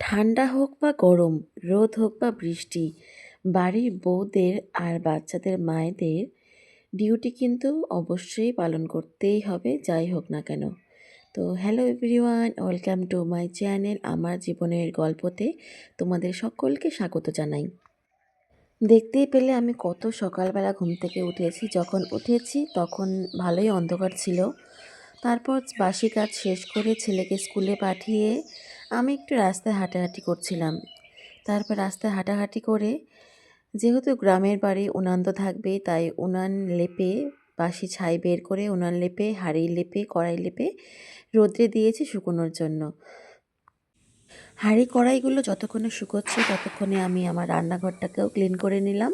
ঠান্ডা হোক বা গরম, রোদ হোক বা বৃষ্টি, বাড়ির বউদের আর বাচ্চাদের মায়েদের ডিউটি কিন্তু অবশ্যই পালন করতেই হবে, যাই হোক না কেন। তো hello everyone, welcome to my channel আমার জীবনের গল্পতে তোমাদের সকলকে স্বাগত জানাই। দেখতেই পেলে আমি কত সকালবেলা ঘুম থেকে উঠেছি, যখন উঠেছি তখন ভালোই অন্ধকার ছিল। তারপর বাসি কাজ শেষ করে ছেলেকে স্কুলে পাঠিয়ে আমি একটু রাস্তায় হাঁটাহাঁটি করছিলাম। তারপর রাস্তায় হাঁটাহাঁটি করে, যেহেতু গ্রামের বাড়ি উনান তো থাকবে, তাই উনান লেপে বাসি ছাই বের করে উনান লেপে, হাঁড়ি লেপে, কড়াই লেপে রোদ্রে দিয়েছি শুকোনোর জন্য। হাঁড়ি কড়াইগুলো যতক্ষণে শুকোচ্ছে ততক্ষণে আমি আমার রান্নাঘরটাকেও ক্লিন করে নিলাম।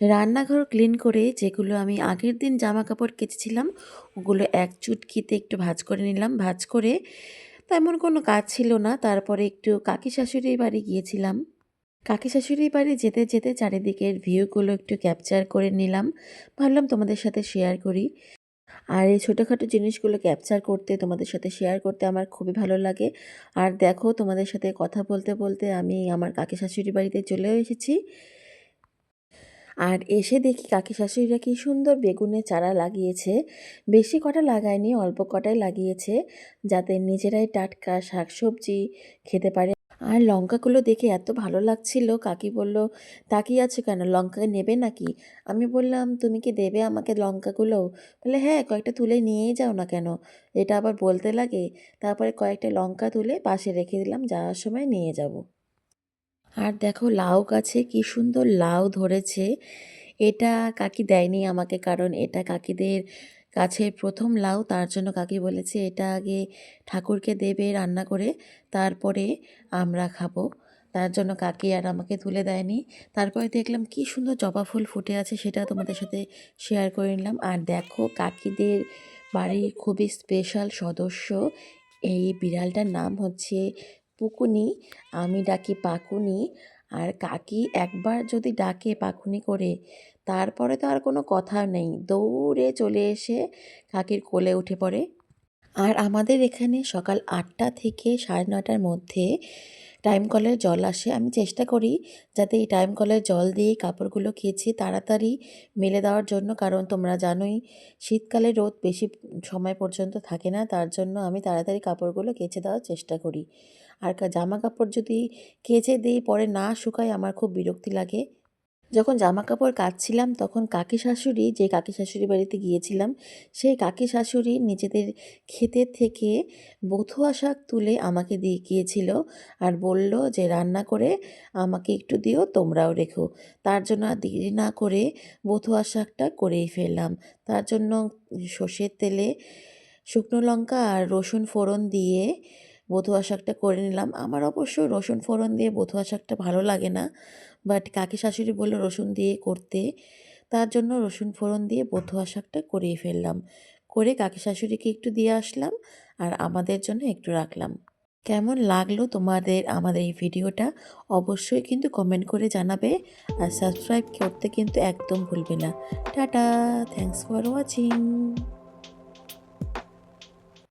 রান্নাঘর ক্লিন করে যেগুলো আমি আগের দিন জামা কাপড় কেচেছিলাম, ওগুলো এক চুটকিতে একটু ভাজ করে নিলাম। ভাজ করে তেমন কোনো কাজ ছিল না। তারপরে একটু কাকি শাশুড়ির বাড়ি গিয়েছিলাম। কাকি শাশুড়ির বাড়ি যেতে যেতে চারিদিকের ভিউগুলো একটু ক্যাপচার করে নিলাম। ভাবলাম তোমাদের সাথে শেয়ার করি। আর এই ছোটোখাটো জিনিসগুলো ক্যাপচার করতে, তোমাদের সাথে শেয়ার করতে আমার খুবই ভালো লাগে। আর দেখো তোমাদের সাথে কথা বলতে বলতে আমি আমার কাকি শাশুড়ি বাড়িতে চলেও এসেছি। আর এসে দেখি কাকি শাশুড়িরা কি সুন্দর বেগুনের চারা লাগিয়েছে। বেশি কটা লাগায়নি, অল্প কটাই লাগিয়েছে, যাতে নিজেরাই টাটকা শাকসবজি খেতে পারে। আর লঙ্কাগুলো দেখে এত ভালো লাগছিল, কাকি বলল, তাকিয়ে আছে কেন? লঙ্কা নেবে নাকি? আমি বললাম, তুমি কি দেবে আমাকে লঙ্কাগুলো? বলে হ্যাঁ কয়েকটা তুলে নিয়েই যাও না কেন? এটা আবার বলতে লাগে, তারপরে কয়েকটা লঙ্কা তুলে পাশে রেখে দিলাম, যাওয়ার সময় নিয়ে যাব। আর দেখো লাউ গাছে কি সুন্দর লাউ ধরেছে। এটা কাকি দেয়নি আমাকে কারণ এটা কাকিদের গাছের প্রথম লাউ, তার জন্য কাকি বলেছে এটা আগে ঠাকুরকে দেবে রান্না করে, তারপরে আমরা খাব। তার জন্য কাকি আর আমাকে তুলে দেয়নি। তারপরে দেখলাম কি সুন্দর জবা ফুল ফুটে আছে, সেটা তোমাদের সাথে শেয়ার করে নিলাম। আর দেখো কাকিদের বাড়ির খুবই স্পেশাল সদস্য, এই বিড়ালটার নাম হচ্ছে পুকুনি, আমি ডাকি পাকুনি। আর কাকি একবার যদি ডাকে পাকুনি করে, তারপরে তো আর কোনো কথা নেই। দৌড়ে চলে এসে কাকির কোলে উঠে পড়ে। আর আমাদের এখানে সকাল আটটা থেকে সাড়ে নটার মধ্যে টাইম কলের জল আসে। আমি চেষ্টা করি যাতে এই টাইম কলের জল দিয়ে কাপড়গুলো কেচে তাড়াতাড়ি মেলে দেওয়ার জন্য। কারণ তোমরা জানোই শীতকালে রোদ বেশি সময় পর্যন্ত থাকে না। তার জন্য আমি তাড়াতাড়ি কাপড়গুলো কেচে দেওয়ার চেষ্টা করি। আর জামা কাপড় যদি কেচে দিই, পরে না শুকায় আমার খুব বিরক্তি লাগে। যখন জামা কাপড় কাচছিলাম তখন কাকি শাশুড়ি যে কাকি শাশুড়ি বাড়িতে গিয়েছিলাম, সেই কাকি শাশুড়ি নিজেদের ক্ষেতের থেকে বথুয়া শাক তুলে আমাকে দিয়ে গিয়েছিল আর বলল যে, রান্না করে আমাকে একটু দিও, তোমরাও রেখো। তার জন্য আর দেরি না করে বথুয়া শাকটা করেই ফেললাম। তার জন্য সর্ষের তেলে শুকনো লঙ্কা আর রসুন ফোড়ন দিয়ে বথুয়া শাকটা করে নিলাম। আমার অবশ্য রসুন ফোড়ন দিয়ে বথুয়া শাকটা ভালো লাগে না বাট কাকি শাশুড়ি বলল রসুন দিয়ে করতে। তার জন্য রসুন ফোড়ন দিয়ে বথুয়া শাকটা করিয়ে ফেললাম। করে কাকি শাশুড়িকে একটু দিয়ে আসলাম আর আমাদের জন্য একটু রাখলাম। কেমন লাগল তোমাদের, আমাদের এই ভিডিওটা? অবশ্যই কিন্তু কমেন্ট করে জানাবে আর সাবস্ক্রাইব করতে কিন্তু একদম ভুলবে না। Tata thanks for watching